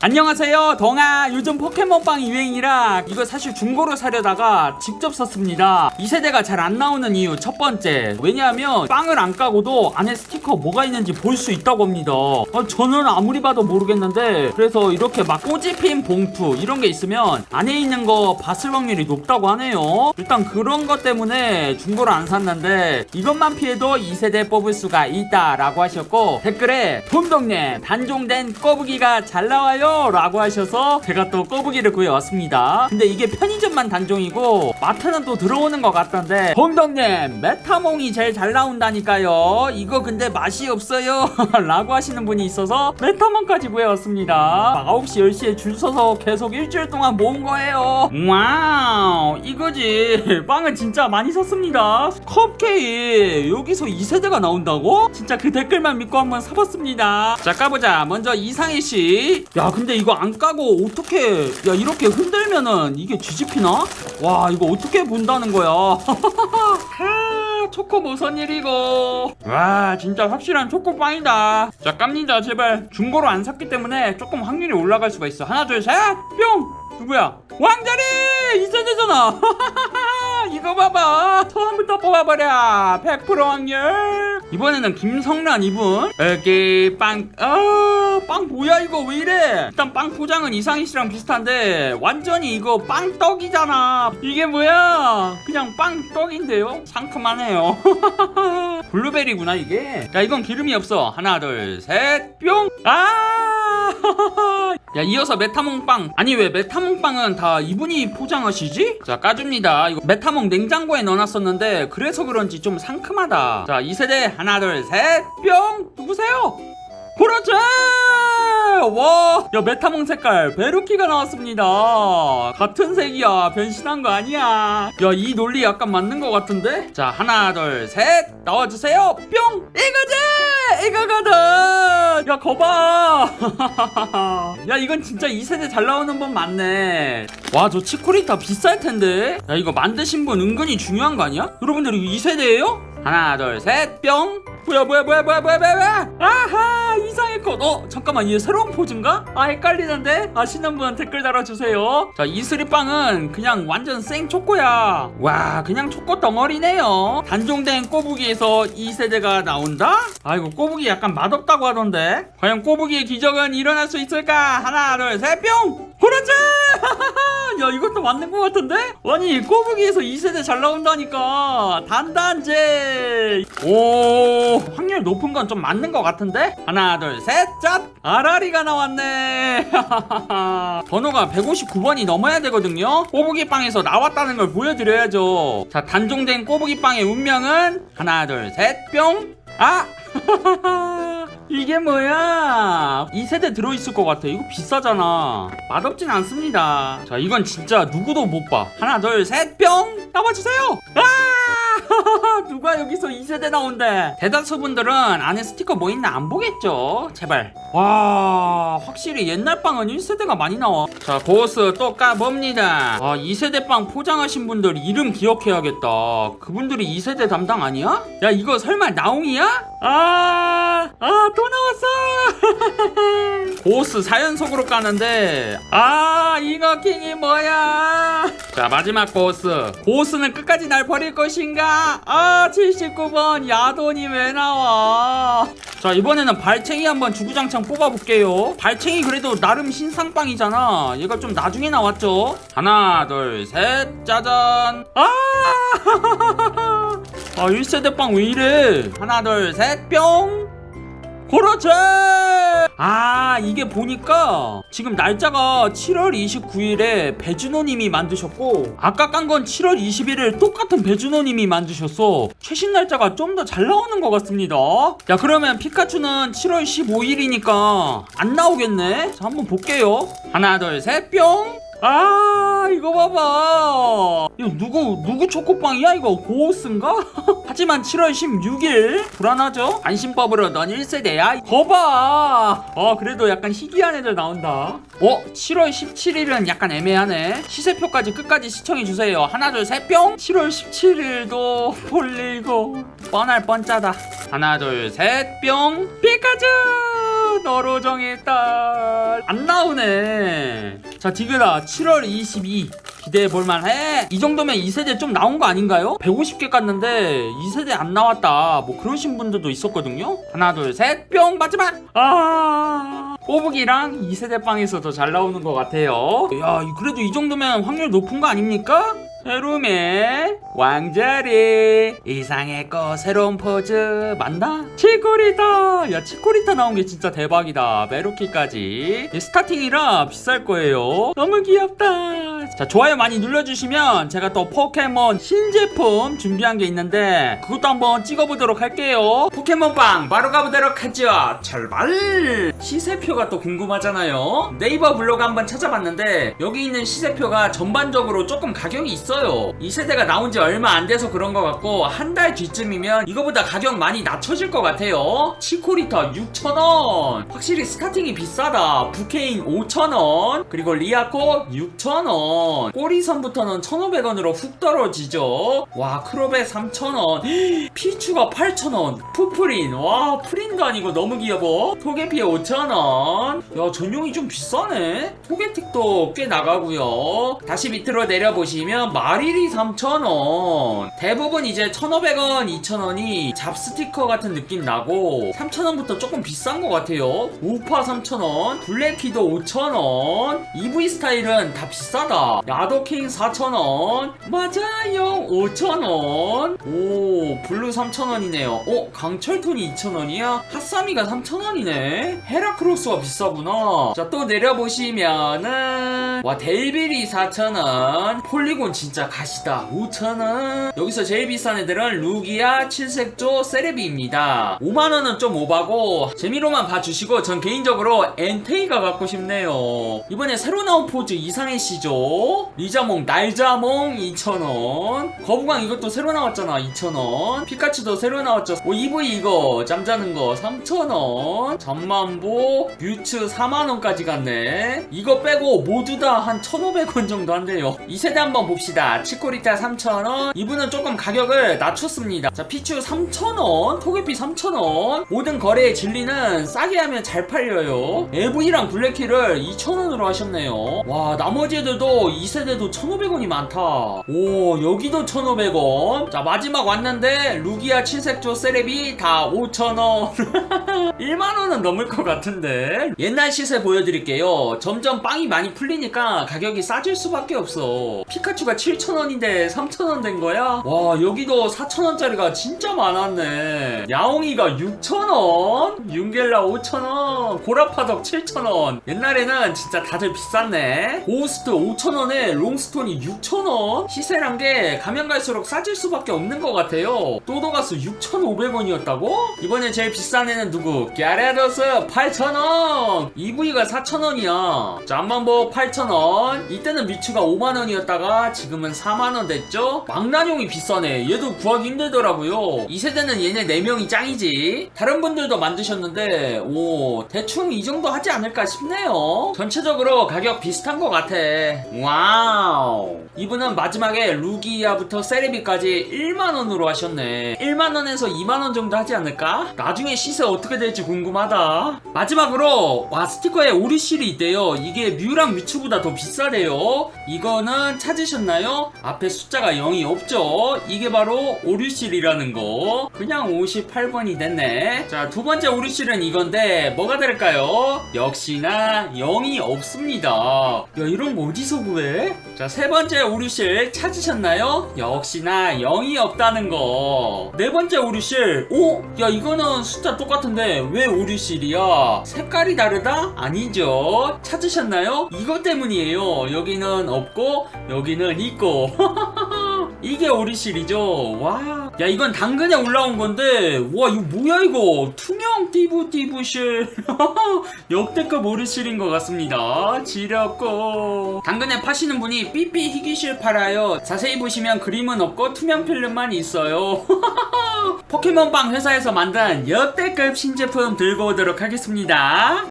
안녕하세요. 동아 요즘 포켓몬빵 유행이라 이거 사실 중고로 사려다가 직접 샀습니다. 2세대가 잘 안 나오는 이유 첫 번째. 왜냐하면 빵을 안 까고도 안에 스티커 뭐가 있는지 볼 수 있다고 합니다. 아, 저는 아무리 봐도 모르겠는데 그래서 이렇게 막 꼬집힌 봉투 이런 게 있으면 안에 있는 거 봤을 확률이 높다고 하네요. 일단 그런 것 때문에 중고로 안 샀는데 이것만 피해도 2세대 뽑을 수가 있다 라고 하셨고 댓글에 톰동님 단종된 꼬부기가 잘 나와요 라고 하셔서 제가 또 꼬부기를 구해왔습니다. 근데 이게 편의점만 단종이고 마트는 또 들어오는 것 같던데 톰동님 메타몽이 제일 잘 나온다니까요. 이거 근데 맛이 없어요? 라고 하시는 분이 있어서 메타몽까지 구해왔습니다. 막 9시 10시에 줄 서서 계속 일주일 동안 모은 거예요. 와우 이거지. 빵은 진짜 많이 샀습니다. 컵케이크 여기서 2세대가 나온다고? 진짜 그 댓글만 믿고 한번 사봤습니다. 자 까보자. 먼저 이상희씨. 야 근데 이거 안 까고 어떻게 야 이렇게 흔들면은 이게 뒤집히나? 와 이거 어떻게 본다는 거야? 하, 초코 무슨 일이고? 와 진짜 확실한 초코빵이다. 자 깝니다 제발. 중고로 안 샀기 때문에 조금 확률이 올라갈 수가 있어. 하나 둘셋 뿅! 누구야? 왕자리! 2세대잖아 이거 봐봐. 처음부터 뽑아버려. 100% 확률. 이번에는 김성란 이분. 여기 빵 어, 빵 뭐야 이거? 왜 이래? 일단 빵 포장은 이상희 씨랑 비슷한데 완전히 이거 빵떡이잖아. 이게 뭐야? 그냥 빵떡인데요? 상큼하네요. 블루베리구나 이게. 야 이건 기름이 없어. 하나 둘 셋 뿅아 야 이어서 메타몽빵 아니 왜 메타몽빵은 다 이분이 포장하시지? 자 까줍니다 이거 메타몽 냉장고에 넣어놨었는데 그래서 그런지 좀 상큼하다 자 2세대 하나 둘셋뿅 누구세요? 그렇지! 와! 야, 메타몽 색깔, 베루키가 나왔습니다. 같은 색이야. 변신한 거 아니야. 야, 이 논리 약간 맞는 것 같은데? 자, 하나, 둘, 셋! 나와주세요! 뿅! 이거지! 이거거든! 야, 거봐! 야, 이건 진짜 2세대 잘 나오는 분 맞네. 와, 저 치코리타 비쌀 텐데? 야, 이거 만드신 분 은근히 중요한 거 아니야? 여러분들 이거 2세대예요? 하나, 둘, 셋, 뿅! 뭐야 뭐야 뭐야 뭐야 뭐야 뭐야 아하 이상의 컷 어 잠깐만 이게 새로운 포즈인가? 아 헷갈리는데? 아시는 분 댓글 달아주세요. 자 이슬이빵은 그냥 완전 생 초코야. 와 그냥 초코 덩어리네요. 단종된 꼬부기에서 2세대가 나온다? 아이고 꼬부기 약간 맛없다고 하던데. 과연 꼬부기의 기적은 일어날 수 있을까? 하나 둘셋뿅! 그렇지 야 이것도 맞는 것 같은데? 아니 꼬부기에서 2세대 잘 나온다니까. 단단제 오 확률 높은 건 좀 맞는 것 같은데? 하나 둘셋짭 아라리가 나왔네. 번호가 159번이 넘어야 되거든요. 꼬부기 빵에서 나왔다는 걸 보여드려야죠. 자 단종된 꼬부기 빵의 운명은 하나 둘셋뿅! 아! 이게 뭐야? 2세대 들어있을 것 같아. 이거 비싸잖아. 맛없진 않습니다. 자, 이건 진짜 누구도 못 봐. 하나, 둘, 셋, 뿅! 나와주세요! 아! 누가 여기서 2세대 나온대? 대다수 분들은 안에 스티커 뭐 있나 안 보겠죠? 제발. 와, 확실히 옛날 빵은 1세대가 많이 나와. 자, 보스 또 까봅니다. 아, 2세대 빵 포장하신 분들 이름 기억해야겠다. 그분들이 2세대 담당 아니야? 야, 이거 설마 나옹이야? 아, 아, 또 나왔어! 보스 4연속으로 까는데, 아, 잉어킹이 뭐야? 자, 마지막 보스. 보스는 끝까지 날 버릴 것인가? 아, 79번. 야돈이 왜 나와? 자, 이번에는 발챙이 한번 주구장창 뽑아볼게요. 발챙이 그래도 나름 신상빵이잖아. 얘가 좀 나중에 나왔죠? 하나, 둘, 셋, 짜잔. 아! 아 1세대 빵 왜 이래 하나 둘 셋 뿅 그렇지! 아 이게 보니까 지금 날짜가 7월 29일에 배준호님이 만드셨고 아까 깐 건 7월 21일 똑같은 배준호님이 만드셨어. 최신 날짜가 좀 더 잘 나오는 것 같습니다. 야 그러면 피카츄는 7월 15일이니까 안 나오겠네? 자 한번 볼게요. 하나 둘 셋 뿅 아 이거 봐봐. 이거 누구 누구 초코빵이야? 이거 고스인가? 하지만 7월 16일 불안하죠? 안심법으로 넌 1세대야? 거봐. 어 그래도 약간 희귀한 애들 나온다. 어? 7월 17일은 약간 애매하네. 시세표까지 끝까지 시청해주세요. 하나 둘셋 뿅! 7월 17일도 볼리고 뻔할 뻔짜다. 하나 둘셋 뿅! 피카츄 너로 정했다. 안 나오네. 자 디그다 7월 22 기대해 볼만해? 이 정도면 2세대 좀 나온 거 아닌가요? 150개 깠는데 2세대 안 나왔다. 뭐 그러신 분들도 있었거든요? 하나 둘 셋. 뿅! 마지막! 아! 꼬북이랑 2세대 빵에서 더 잘 나오는 것 같아요. 야 그래도 이 정도면 확률 높은 거 아닙니까? 헤룸의 왕자리. 이상의 거 새로운 포즈. 맞나? 치코리타! 야 치코리타 나온 게 진짜 대박이다. 메로키까지. 이 스타팅이라 비쌀 거예요. 너무 귀엽다. 자 좋아요 많이 눌러주시면 제가 또 포켓몬 신제품 준비한 게 있는데 그것도 한번 찍어보도록 할게요. 포켓몬빵 바로 가보도록 하죠. 출발! 시세표가 또 궁금하잖아요. 네이버 블로그 한번 찾아봤는데 여기 있는 시세표가 전반적으로 조금 가격이 있어요 이 세대가 나온 지 얼마 안 돼서 그런 것 같고 한 달 뒤쯤이면 이거보다 가격 많이 낮춰질 것 같아요. 치코리타 6,000원. 확실히 스타팅이 비싸다. 부케인 5,000원. 그리고 리아코 6,000원. 꼬리선부터는 1,500원으로 훅 떨어지죠. 와 크로베 3,000원. 피추가 8,000원. 푸프린. 와 프린도 아니고 너무 귀여워. 토게피에 5,000원. 야 전용이 좀 비싸네. 토게틱도 꽤 나가고요. 다시 밑으로 내려보시면 마리리 3,000원. 대부분 이제 1,500원 2,000원이 잡스티커 같은 느낌 나고 3,000원부터 조금 비싼 것 같아요. 우파 3,000원 블랙키도 5,000원. EV 스타일은 다 비싸다. 야도킹 4,000원. 맞아요 5,000원. 오 블루 3,000원이네요. 어 강철톤이 2,000원이야? 핫사미가 3,000원이네? 헤라크로스가 비싸구나. 자 또 내려보시면은 와 델빌이 4,000원. 폴리곤 진짜 가시다. 5,000원. 여기서 제일 비싼 애들은 루기아 칠색조 세레비입니다. 5만원은 좀 오바고 재미로만 봐주시고 전 개인적으로 엔테이가 갖고 싶네요. 이번에 새로 나온 포즈 이상해 씨죠? 리자몽 날자몽 2,000원. 거부광 이것도 새로 나왔잖아 2,000원. 피카츄도 새로 나왔죠. 오 EV 이거 잠자는 거 3,000원. 전만보 뮤츠 4만원까지 갔네. 이거 빼고 모두 다 한 1,500원 정도 한대요. 이 세대 한번 봅시다 치코리타 3,000원. 이분은 조금 가격을 낮췄습니다. 자 피추 3,000원 토게피 3,000원. 모든 거래의 진리는 싸게 하면 잘 팔려요. 에브이랑 블랙키를 2,000원으로 하셨네요. 와 나머지 애들도 이 세대도 1,500원이 많다. 오 여기도 1,500원. 자 마지막 왔는데 루기아 칠색조 세레비 다 5,000원. 1만원은 넘을 것 같은데. 옛날 시세 보여드릴게요. 점점 빵이 많이 풀리니까 가격이 싸질 수밖에 없어. 피카츄가 7,000원인데 3,000원 된 거야? 와 여기도 4,000원짜리가 진짜 많았네. 야옹이가 6,000원? 윤겔라 5,000원? 고라파덕 7,000원? 옛날에는 진짜 다들 비쌌네. 고스트 5,000원에 롱스톤이 6,000원? 시세란 게 가면 갈수록 싸질 수밖에 없는 것 같아요. 또도가스 6,500원이었다고? 이번에 제일 비싼 애는 누구? 갸레도스 8,000원! EV가 4,000원이야. 잠만보 8,000원. 이때는 미추가 5만원이었다가 지금 은 4만원 됐죠? 망나뇽이 비싸네. 얘도 구하기 힘들더라고요. 이 세대는 얘네 4명이 짱이지. 다른 분들도 만드셨는데 오 대충 이 정도 하지 않을까 싶네요. 전체적으로 가격 비슷한 것 같아. 와우. 이분은 마지막에 루기아부터 세레비까지 1만원으로 하셨네. 1만원에서 2만원 정도 하지 않을까? 나중에 시세 어떻게 될지 궁금하다. 마지막으로 와 스티커에 오리실이 있대요. 이게 뮤랑 뮤츠보다 더 비싸대요. 이거는 찾으셨나요? 앞에 숫자가 0이 없죠 이게 바로 오류실이라는 거 그냥 58번이 됐네 자 두 번째 오류실은 이건데 뭐가 될까요? 역시나 0이 없습니다 야 이런 거 어디서 구해? 자 세 번째 오류실 찾으셨나요? 역시나 0이 없다는 거 네 번째 오류실 오? 야 이거는 숫자 똑같은데 왜 오류실이야? 색깔이 다르다? 아니죠 찾으셨나요? 이것 때문이에요 여기는 없고 여기는 있고 이게 오리실이죠. 와, 야 이건 당근에 올라온 건데. 와 이거 뭐야 이거? 투명 띠부띠부실. 역대급 오르실인 것 같습니다. 지렸고. 당근에 파시는 분이 삐삐 희귀실 팔아요. 자세히 보시면 그림은 없고 투명 필름만 있어요. 포켓몬빵 회사에서 만든 역대급 신제품 들고 오도록 하겠습니다